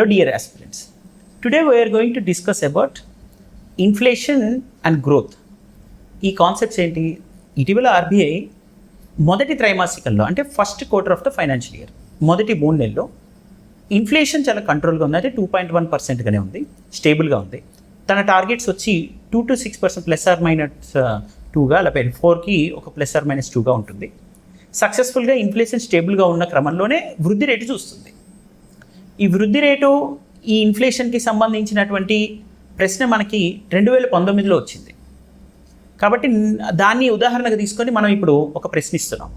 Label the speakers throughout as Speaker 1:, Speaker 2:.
Speaker 1: Hello, dear aspirants. Today we are going to discuss about inflation and growth ఈ concepts ఏంటి? ఇటీవల RBI మొదటి త్రైమాసికంలో అంటే first quarter of the financial year మొదటి మూడు నెలల్లో ఇన్ఫ్లేషన్ చాలా కంట్రోల్గా ఉంది. అంటే టూ పాయింట్ వన్ పర్సెంట్గానే ఉంది. స్టేబుల్గా ఉంది. తన టార్గెట్స్ వచ్చి two to six percent plus or minus టూగా లేకపోతే ఫోర్కి ఒక ప్లస్ ఆర్ మైనస్ టూగా ఉంటుంది. సక్సెస్ఫుల్గా ఇన్ఫ్లేషన్ స్టేబుల్గా ఉన్న క్రమంలోనే వృద్ధి రేటు చూస్తుంది. ఈ వృద్ధి రేటు ఈ ఇన్ఫ్లేషన్కి సంబంధించినటువంటి ప్రశ్న మనకి రెండు వేల పంతొమ్మిదిలో వచ్చింది. కాబట్టి దాన్ని ఉదాహరణగా తీసుకొని మనం ఇప్పుడు ఒక ప్రశ్నిస్తున్నాం.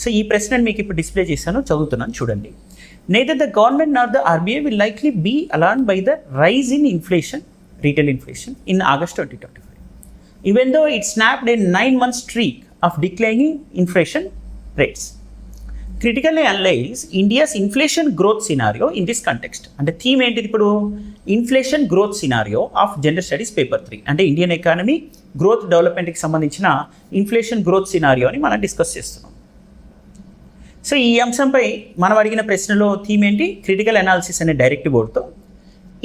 Speaker 1: సో ఈ ప్రశ్నను మీకు ఇప్పుడు డిస్ప్లే చేశాను చదువుతున్నాను చూడండి. Neither the government nor the RBI will likely be alarmed by the rise in inflation retail inflation in August twenty twenty five even though it snapped in nine months streak of declining inflation rates critically analyse India's inflation growth scenario in this context అంటే theme ఏంటిది ఇప్పుడు? Inflation growth scenario of general studies paper three అంటే Indian economy growth డెవలప్మెంట్కి సంబంధించిన inflation growth scenario అని మనం discuss చేస్తున్నాం. So ఈ అంశంపై మనం అడిగిన ప్రశ్నలో థీమ్ ఏంటి? క్రిటికల్ అనాలిసిస్ అనే డైరెక్ట్ బోర్డ్తో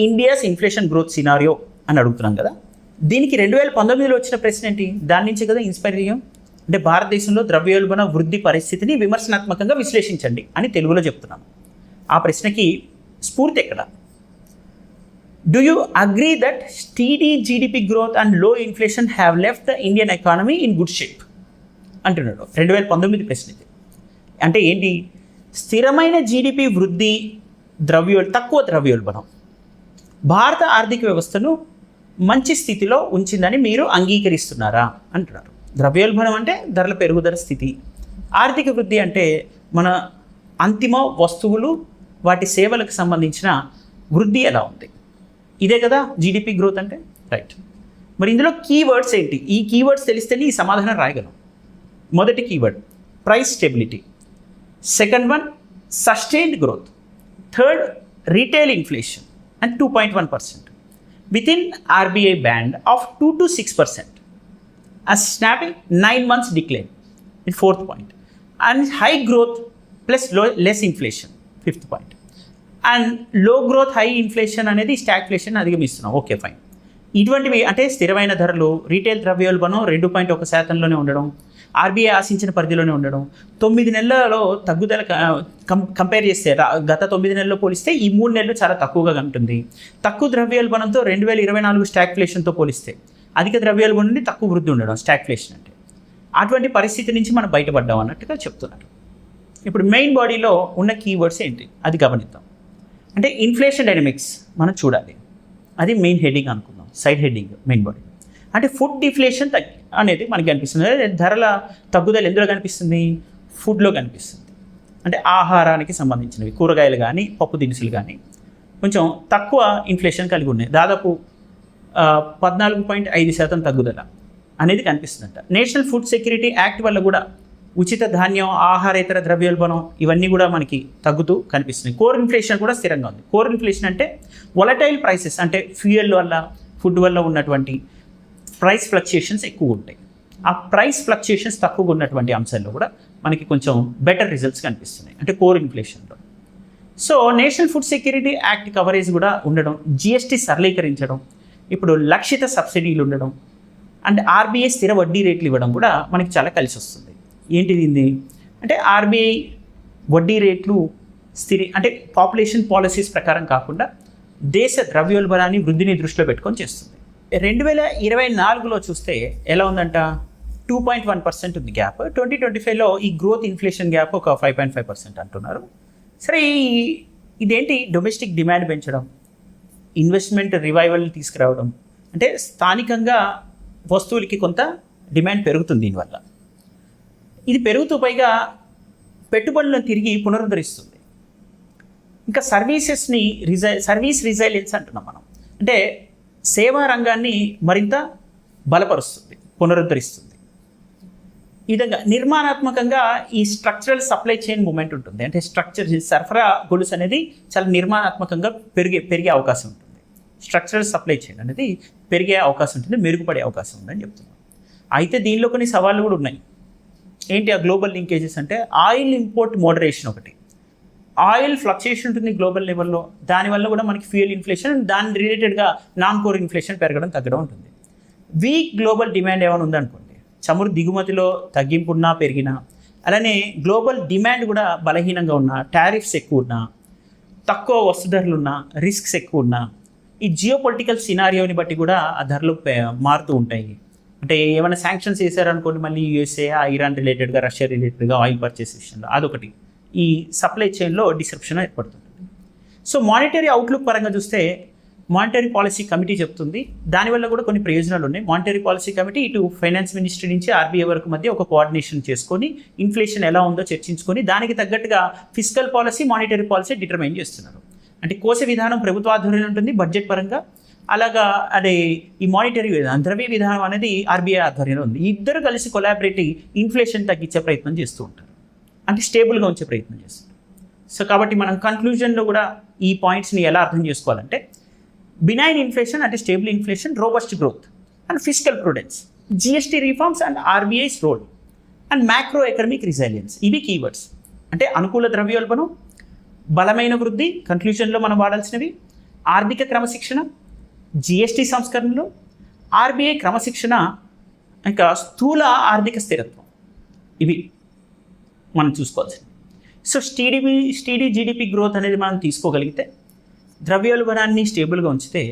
Speaker 1: ఇండియాస్ ఇన్ఫ్లేషన్ గ్రోత్ సినారియో అని అడుగుతున్నాం కదా. దీనికి రెండు వేల పంతొమ్మిదిలో వచ్చిన ప్రశ్న ఏంటి? దాని నుంచి కదా ఇన్స్పైర్ అయ్యాం? అంటే భారతదేశంలో ద్రవ్యోల్బణ వృద్ధి పరిస్థితిని విమర్శనాత్మకంగా విశ్లేషించండి అని తెలుగులో చెప్తున్నాం. ఆ ప్రశ్నకి స్ఫూర్తి ఎక్కడ? Do you agree that steady GDP growth అండ్లో inflation have left the Indian economy in good shape అంటున్నాడు. రెండు వేల పంతొమ్మిది ప్రశ్న ఇది అంటే ఏంటి? స్థిరమైన జీడిపి వృద్ధి ద్రవ్యో తక్కువ ద్రవ్యోల్బణం. భారత ఆర్థిక వ్యవస్థను మంచి స్థితిలో ఉంచిందని మీరు అంగీకరిస్తున్నారా? అంటున్నారు. ద్రవ్యోల్బణం అంటే ధరల పెరుగుదల స్థితి. ఆర్థిక వృద్ధి అంటే మన అంతిమ వస్తువులు వాటి సేవలకు సంబంధించిన వృద్ధి ఎలా ఉంది? ఇదే కదా జీడిపి గ్రోత్ అంటే? రైట్. మరి ఇందులో కీవర్డ్స్ ఏంటి? ఈ కీవర్డ్స్ తెలిస్తేనే ఈ సమాధానం రాయగలం. మొదటి keyword price stability. Second one sustained growth. Third retail inflation. And two point one percent. With in RBI band of two to six percent. As snapping nine months decline. In fourth point. And high growth plus low, less inflation. Fifth point. అండ్లో growth high inflation అనేది stagflation అధిగమిస్తున్నాం. Okay fine ఇటువంటివి అంటే స్థిరమైన ధరలు retail ద్రవ్యోల్బణం రెండు point ఒక శాతంలోనే ఉండడం ఆర్బీఐ ఆశించిన పరిధిలోనే ఉండడం తొమ్మిది నెలలలో తగ్గుదల కంపేర్ చేస్తే గత తొమ్మిది నెలల్లో పోలిస్తే ఈ మూడు నెలలు చాలా తక్కువగా ఉంటుంది తక్కువ ద్రవ్యోల్బణంతో రెండు వేల ఇరవై నాలుగు స్టాగ్ఫ్లేషన్తో పోలిస్తే అధిక ద్రవ్యోల్బణం నుండి తక్కువ వృద్ధి ఉండడం స్టాగ్ఫ్లేషన్ అంటే. అటువంటి పరిస్థితి నుంచి మనం బయటపడ్డాం అన్నట్టుగా చెప్తున్నారు. ఇప్పుడు మెయిన్ బాడీలో ఉన్న కీవర్డ్స్ ఏంటి? అది గమనిద్దాం. అంటే ఇన్ఫ్లేషన్ డైనమిక్స్ మనం చూడాలి. అది మెయిన్ హెడ్డింగ్ అనుకుందాం. సైడ్ హెడ్డింగ్ మెయిన్ బాడీ అంటే ఫుడ్ డిఫ్లేషన్ తగ్గి అనేది మనకి కనిపిస్తుంది ధరల తగ్గుదల ఎందులో కనిపిస్తుంది? ఫుడ్లో కనిపిస్తుంది. అంటే ఆహారానికి సంబంధించినవి. కూరగాయలు కానీ పప్పు దినుసులు కానీ కొంచెం తక్కువ ఇన్ఫ్లేషన్ కలిగి ఉన్నాయి. దాదాపు పద్నాలుగు పాయింట్ ఐదు శాతం తగ్గుదల అనేది కనిపిస్తుందంట. నేషనల్ ఫుడ్ సెక్యూరిటీ యాక్ట్ వల్ల కూడా ఉచిత ధాన్యం ఆహారేతర ద్రవ్యోల్బణం ఇవన్నీ కూడా మనకి తగ్గుతూ కనిపిస్తున్నాయి. కోర్ ఇన్ఫ్లేషన్ కూడా స్థిరంగా ఉంది. కోర్ ఇన్ఫ్లేషన్ అంటే వొలటైల్ ప్రైసెస్ అంటే ఫ్యూయల్ వల్ల ఫుడ్ వల్ల ఉన్నటువంటి ప్రైస్ ఫ్లక్చుయేషన్స్ ఎక్కువ ఉంటాయి. ఆ ప్రైస్ ఫ్లక్చుయేషన్స్ తక్కువగా ఉన్నటువంటి అంశాల్లో కూడా మనకి కొంచెం బెటర్ రిజల్ట్స్ కనిపిస్తున్నాయి. అంటే core ఇన్ఫ్లేషన్లో. So national food security act coverage కూడా ఉండడం జిఎస్టీ సరళీకరించడం ఇప్పుడు లక్షిత సబ్సిడీలు ఉండడం అండ్ ఆర్బీఐ స్థిర వడ్డీ రేట్లు ఇవ్వడం కూడా మనకి చాలా కలిసి వస్తుంది. ఏంటిది దీన్ని అంటే ఆర్బీఐ వడ్డీ రేట్లు స్థిరి అంటే పాపులేషన్ పాలసీస్ ప్రకారం కాకుండా దేశ ద్రవ్యోల్బణాన్ని వృద్ధిని దృష్టిలో పెట్టుకొని చేస్తుంది. రెండు వేల ఇరవై నాలుగులో చూస్తే ఎలా ఉందంట? టూ పాయింట్ వన్ పర్సెంట్ ఉంది గ్యాప్. ట్వంటీ ట్వంటీ ఫైవ్లో ఈ గ్రోత్ ఇన్ఫ్లేషన్ గ్యాప్ ఒక ఫైవ్ పాయింట్ ఫైవ్ పర్సెంట్ అంటున్నారు. సరే ఇదేంటి? డొమెస్టిక్ డిమాండ్ పెంచడం. ఇన్వెస్ట్మెంట్ రివైవల్ తీసుకురావడం. అంటే స్థానికంగా వస్తువులకి కొంత డిమాండ్ పెరుగుతుంది దీనివల్ల. ఇది పెరుగుతూ పైగా పెట్టుబడులను తిరిగి పునరుద్ధరిస్తుంది. ఇంకా సర్వీసెస్ని రిజై సర్వీస్ రిజైలెన్స్ అంటున్నాం మనం. అంటే సేవా రంగాన్ని మరింత బలపరుస్తుంది పునరుద్ధరిస్తుంది. ఈ విధంగా నిర్మాణాత్మకంగా ఈ స్ట్రక్చరల్ సప్లై చైన్ మూమెంట్ ఉంటుంది. అంటే స్ట్రక్చర్ సరఫరా గొలుసు అనేది చాలా నిర్మాణాత్మకంగా పెరిగే పెరిగే అవకాశం ఉంటుంది. స్ట్రక్చరల్ సప్లై చైన్ అనేది పెరిగే అవకాశం ఉంటుంది మెరుగుపడే అవకాశం ఉందని చెప్తున్నాం. అయితే దీనిలో కొన్ని సవాళ్ళు కూడా ఉన్నాయి. ఏంటి ఆ గ్లోబల్ లింకేజెస్ అంటే ఆయిల్ ఇంపోర్ట్ మోడరేషన్ ఒకటి. ఆయిల్ ఫ్లక్చుయేషన్ ఉంటుంది గ్లోబల్ లెవెల్లో దానివల్ల కూడా మనకి ఫ్యూయల్ ఇన్ఫ్లేషన్ దాని రిలేటెడ్గా నాన్ కోర్ ఇన్ఫ్లేషన్ పెరగడం తగ్గడం ఉంటుంది. వీక్ గ్లోబల్ డిమాండ్ ఏమైనా ఉందనుకోండి చమురు దిగుమతిలో తగ్గింపు ఉన్నా పెరిగినా అలానే గ్లోబల్ డిమాండ్ కూడా బలహీనంగా ఉన్నా టారిఫ్స్ ఎక్కువ ఉన్నా తక్కువ వస్తు ధరలున్నా రిస్క్స్ ఎక్కువ ఉన్నా ఈ జియో పొలిటికల్ సినారియోని బట్టి కూడా ఆ ధరలు మారుతూ ఉంటాయి. అంటే ఏమైనా శాంక్షన్స్ వేసారనుకోండి మళ్ళీ యూఎస్ఏ ఇరాన్ రిలేటెడ్గా రష్యా రిలేటెడ్గా ఆయిల్ పర్చేస్ విషయంలో అదొకటి. ఈ సప్లై చైన్లో డిసెప్షన్ ఏర్పడుతుంది. సో మానిటరీ అవుట్లుక్ పరంగా చూస్తే మానిటరీ పాలసీ కమిటీ చెప్తుంది. దానివల్ల కూడా కొన్ని ప్రయోజనాలు ఉన్నాయి. మానిటరీ పాలసీ కమిటీ ఇటు ఫైనాన్స్ మినిస్ట్రీ నుంచి ఆర్బీఐ వరకు మధ్య ఒక కోఆర్డినేషన్ చేసుకొని ఇన్ఫ్లేషన్ ఎలా ఉందో చర్చించుకొని దానికి తగ్గట్టుగా physical policy monetary policy determine చేస్తున్నారు. అంటే కోశ విధానం ప్రభుత్వ ఆధ్వర్యంలో ఉంటుంది బడ్జెట్ పరంగా. అలాగా అదే ఈ మానిటరీ విధానం ద్రవ్య విధానం అనేది ఆర్బీఐ ఆధ్వర్యంలో ఉంది. ఇద్దరు కలిసి కొలాబరేటివ్ ఇన్ఫ్లేషన్ తగ్గించే ప్రయత్నం చేస్తూ ఉంటారు. అంటే స్టేబుల్గా ఉంచే ప్రయత్నం చేస్తారు సో కాబట్టి మనం కన్క్లూజన్లో కూడా ఈ పాయింట్స్ని ఎలా అర్థం చేసుకోవాలంటే బినైన్ ఇన్ఫ్లేషన్ అంటే stable inflation robust growth and physical prudence GST reforms and RBI's role and macro economic resilience ఇవి కీవర్డ్స్ అంటే అనుకూల ద్రవ్యోల్బణం బలమైన వృద్ధి కన్క్లూషన్లో మనం వాడాల్సినవి. ఆర్థిక క్రమశిక్షణ జిఎస్టీ సంస్కరణలు ఆర్బీఐ క్రమశిక్షణ ఇంకా స్థూల ఆర్థిక స్థిరత్వం. ఇవి మనం చూసుకోవాల్సింది సో స్టీడీపీ స్టీడీ జీడిపి గ్రోత్ అనేది మనం తీసుకోగలిగితే ద్రవ్యోల్బణాన్ని స్టేబుల్గా ఉంచితే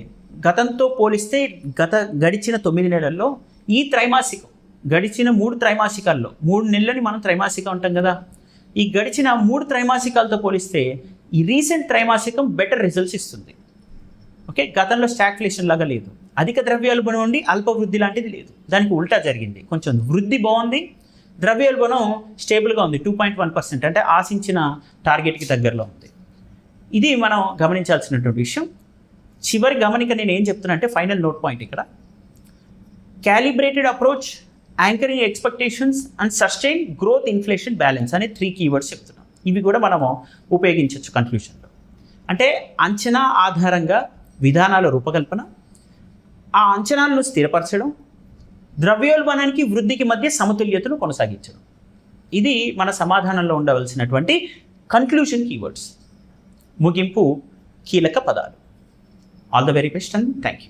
Speaker 1: గతంతో పోలిస్తే గత గడిచిన తొమ్మిది నెలల్లో ఈ త్రైమాసికం గడిచిన మూడు త్రైమాసికాల్లో మూడు నెలలని మనం త్రైమాసికం ఉంటాం కదా ఈ గడిచిన మూడు త్రైమాసికాలతో పోలిస్తే ఈ రీసెంట్ త్రైమాసికం బెటర్ రిజల్ట్స్ ఇస్తుంది. ఓకే? గతంలో స్టాగ్ఫ్లేషన్ లాగా లేదు. అధిక ద్రవ్యోల్బణం ఉండి అల్ప వృద్ధి లాంటిది లేదు. దానికి ఉల్టా జరిగింది. కొంచెం వృద్ధి బాగుంది. ద్రవ్యోల్బణం స్టేబుల్గా ఉంది. టూ పాయింట్ వన్ పర్సెంట్ అంటే ఆశించిన టార్గెట్కి దగ్గరలో ఉంది. ఇది మనం గమనించాల్సినటువంటి విషయం. చివరి గమనిక నేను ఏం చెప్తున్నా అంటే ఫైనల్ నోట్ పాయింట్ ఇక్కడ. Calibrated approach anchoring expectations and sustain growth inflation balance అనే త్రీ కీవర్డ్స్ చెప్తున్నాం. ఇవి కూడా మనము ఉపయోగించవచ్చు కన్క్లూషన్లో అంటే అంచనా ఆధారంగా విధానాల రూపకల్పన ఆ అంచనాలను స్థిరపరచడం ద్రవ్యోల్బణానికి వృద్ధికి మధ్య సమతుల్యతను కొనసాగించడం. ఇది మన సమాధానంలో ఉండవలసినటువంటి కన్క్లూషన్ కీవర్డ్స్ ముగింపు కీలక పదాలు. All the very best and thank you